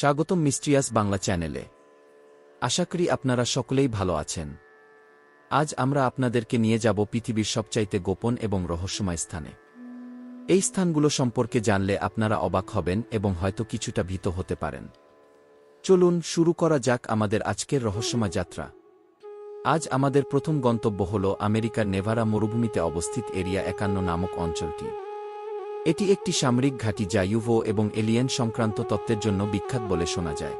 স্বাগতম মিস্ট্রিয়াস বাংলা চ্যানেলে। আশা করি আপনারা সকলেই ভালো আছেন। আজ আমরা আপনাদেরকে নিয়ে যাব পৃথিবীর সবচাইতে গোপন এবং রহস্যময় স্থানে। এই স্থানগুলো সম্পর্কে জানলে আপনারা অবাক হবেন এবং হয়তো কিছুটা ভীত হতে পারেন। চলুন শুরু করা যাক আমাদের আজকের রহস্যময় যাত্রা। আজ আমাদের প্রথম গন্তব্য হল আমেরিকার নেভারা মরুভূমিতে অবস্থিত এরিয়া একান্ন নামক অঞ্চলটি। এটি একটি সামরিক ঘাঁটি যা ইউভো এবং এলিয়েন সংক্রান্ত তত্ত্বের জন্য বিখ্যাত বলে শোনা যায়।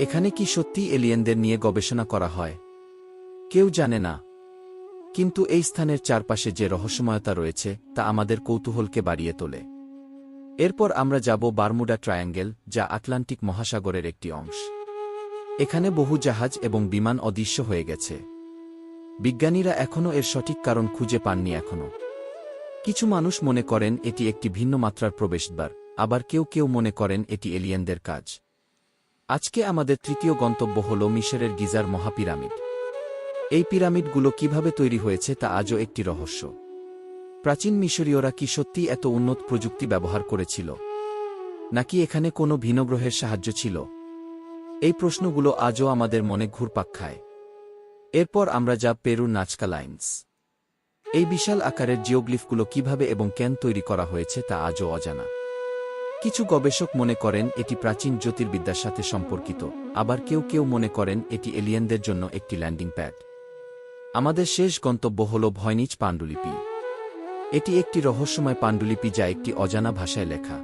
এখানে কি সত্যি এলিয়েনদের নিয়ে গবেষণা করা হয়? কেউ জানে না। কিন্তু এই স্থানের চারপাশে যে রহস্যময়তা রয়েছে, তা আমাদের কৌতূহলকে বাড়িয়ে তোলে। এরপর আমরা যাব বারমুডা ট্রায়াঙ্গেল, যা আটলান্টিক মহাসাগরের একটি অংশ। এখানে বহু জাহাজ এবং বিমান অদৃশ্য হয়ে গেছে। বিজ্ঞানীরা এখনও এর সঠিক কারণ খুঁজে পাননি এখনও। কিছু মানুষ মনে করেন এটি একটি ভিন্ন মাত্রার প্রবেশদ্বার, আবার কেউ কেউ মনে করেন এটি এলিয়েনদের কাজ। আজকে আমাদের তৃতীয় গন্তব্য হল মিশরের গিজার মহাপিরামিড। এই পিরামিডগুলো কীভাবে তৈরি হয়েছে তা আজও একটি রহস্য। প্রাচীন মিশরীয়রা কি সত্যি এত উন্নত প্রযুক্তি ব্যবহার করেছিল? নাকি এখানে কোনো ভিনগ্রহের সাহায্য ছিল? এই প্রশ্নগুলো আজও আমাদের মনে ঘুরপাক খায়। এরপর আমরা যা পেরুর নাচকা লাইন্স। এই বিশাল আকারের জিওগ্লিফগুলো কীভাবে এবং কেন তৈরি করা হয়েছে তা আজও অজানা। কিছু গবেষক মনে করেন এটি প্রাচীন জ্যোতির্বিদ্যার সাথে সম্পর্কিত, আবার কেউ কেউ মনে করেন এটি এলিয়েনদের জন্য একটি ল্যান্ডিং প্যাড। আমাদের শেষ গন্তব্য হল ভয়নিজ পাণ্ডুলিপি। এটি একটি রহস্যময় পাণ্ডুলিপি যা একটি অজানা ভাষায় লেখা।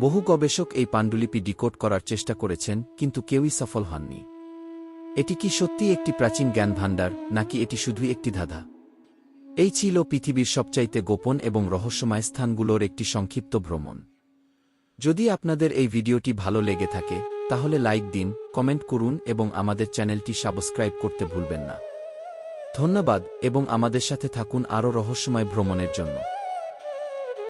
বহু গবেষক এই পাণ্ডুলিপি ডিকোড করার চেষ্টা করেছেন, কিন্তু কেউই সফল হননি। এটি কি সত্যি একটি প্রাচীন জ্ঞান ভাণ্ডার নাকি এটি শুধুই একটি ধাঁধা? এই ছিল পৃথিবীর সবচাইতে গোপন এবং রহস্যময় স্থানগুলোর একটি সংক্ষিপ্ত ভ্রমণ। যদি আপনাদের এই ভিডিওটি ভালো লেগে থাকে, তাহলে লাইক দিন, কমেন্ট করুন এবং আমাদের চ্যানেলটি সাবস্ক্রাইব করতে ভুলবেন না। ধন্যবাদ এবং আমাদের সাথে থাকুন আরও রহস্যময় ভ্রমণের জন্য।